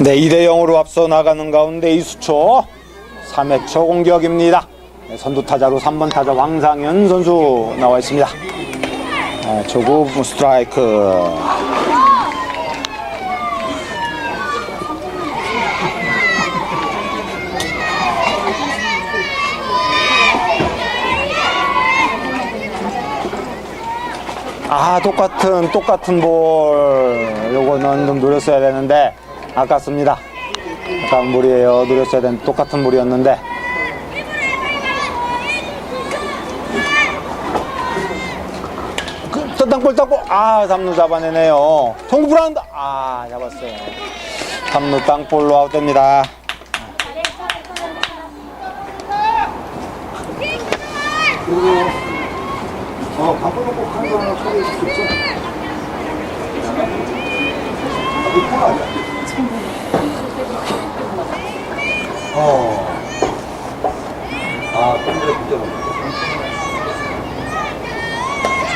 네, 2대 0으로 앞서 나가는 가운데 이수초 3회 초 공격입니다. 네, 선두 타자로 3번 타자 왕상현 선수 나와 있습니다. 네, 초구 스트라이크. 아 똑같은 똑같은 볼 요거는 좀 노렸어야 되는데 아깝습니다. 아까운 볼이에요. 노렸어야 되는 똑같은 볼이었는데. 그, 땅볼 땅볼 아 삼루 잡아내네요. 송구 불안다 아 잡았어요. 삼루 땅볼로 아웃됩니다. 어, 꼭 하는 거 하나 소개해? 어. 아,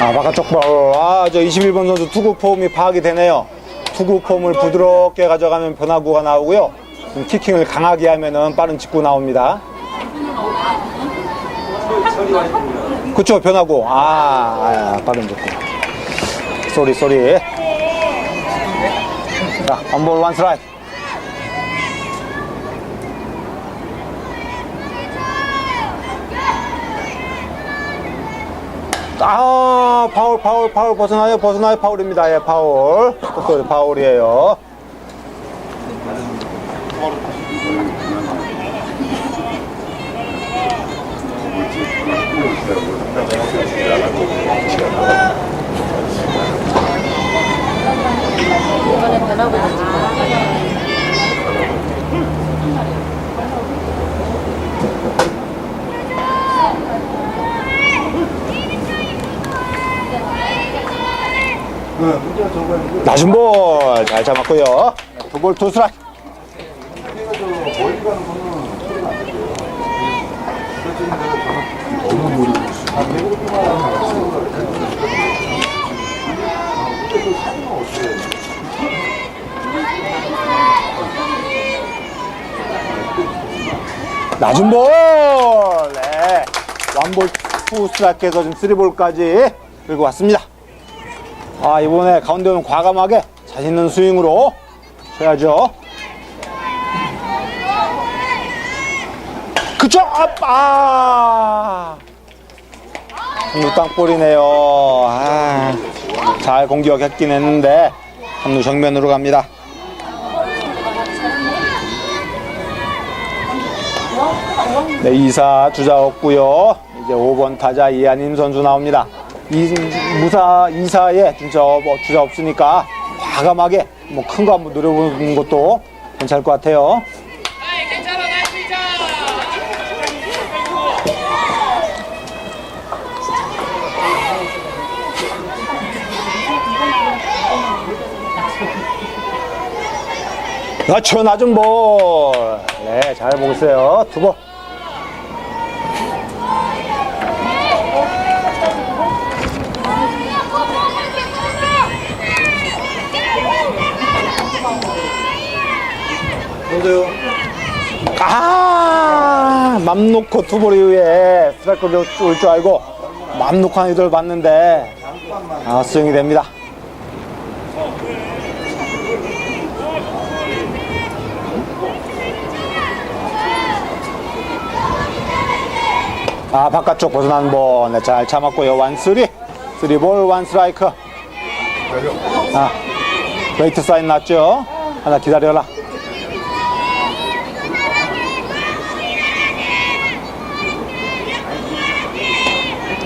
아 바깥쪽 볼 아 저 21번 선수 투구 폼이 파악이 되네요. 투구 폼을 부드럽게 가져가면 변화구가 나오고요. 좀 키킹을 강하게 하면은 빠른 직구 나옵니다. 그쵸 변화구. 아, 아 빠른 직구. 쏘리 쏘리 자 원볼 원 스트라이크 아 파울 파울 파울 벗어나요? 벗어나요? 파울입니다. 예 파울. 또 파울이에요 이번에 변하고 있지. 응, 문제가 저거 있는데, 낮은 볼 잘 잡았고요. 두 볼 투 스트라이크 우리가 저 멀리 가는 거는 소리가 안 들려요. 그래서 내가 전화 너무 모르고 있어. 아, 내가 그동안 아, 근데 그 사진은 어떻게 해? 낮은 볼. 네. 원볼 투 스트라이크에서 지금 쓰리볼까지 끌고 왔습니다. 아 이번에 가운데 오는 과감하게 자신 있는 스윙으로 쳐야죠. 그쵸? 아빠 삼루 땅볼이네요. 아, 잘 공격했긴 했는데 삼루 정면으로 갑니다 네, 2사 주자 없고요. 이제 5번 타자 이한임 선수 나옵니다. 이, 무사 2사에 진짜 뭐 주자 없으니까 과감하게 뭐 큰 거 한번 노려보는 것도 괜찮을 것 같아요. 낮춰 낮은 볼. 네, 잘 보고 있어요. 두 볼. 맘 놓고 두볼 이후에 스트라이크를 올 줄 알고 맘 놓고 한 이들 봤는데 아, 스윙이 됩니다. 아, 바깥쪽 벗어난 볼. 네, 잘 참았고요. 원 쓰리. 쓰리 볼, 원 스트라이크. 아, 웨이트 사인 났죠? 하나 기다려라.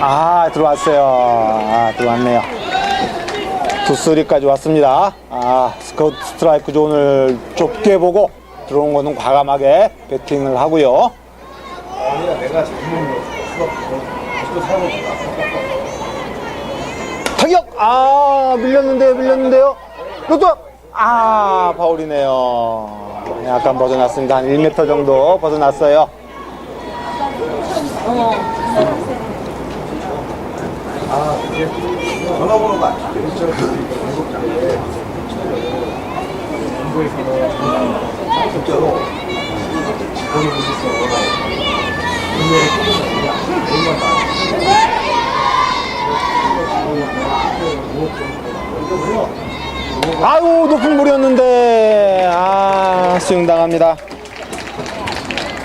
아 들어왔어요. 아 들어왔네요. 투쓰리까지 왔습니다. 아 스커트 스트라이크 존을 좁게 보고 들어온 거는 과감하게 배팅을 하고요. 타격! 아 밀렸는데요 밀렸는데요. 이것도 아 파울이네요. 약간 벗어났습니다. 한 1m 정도 벗어났어요 아, 이게 전화번호가 아유 높은 물이었는데 아 수용 당합니다.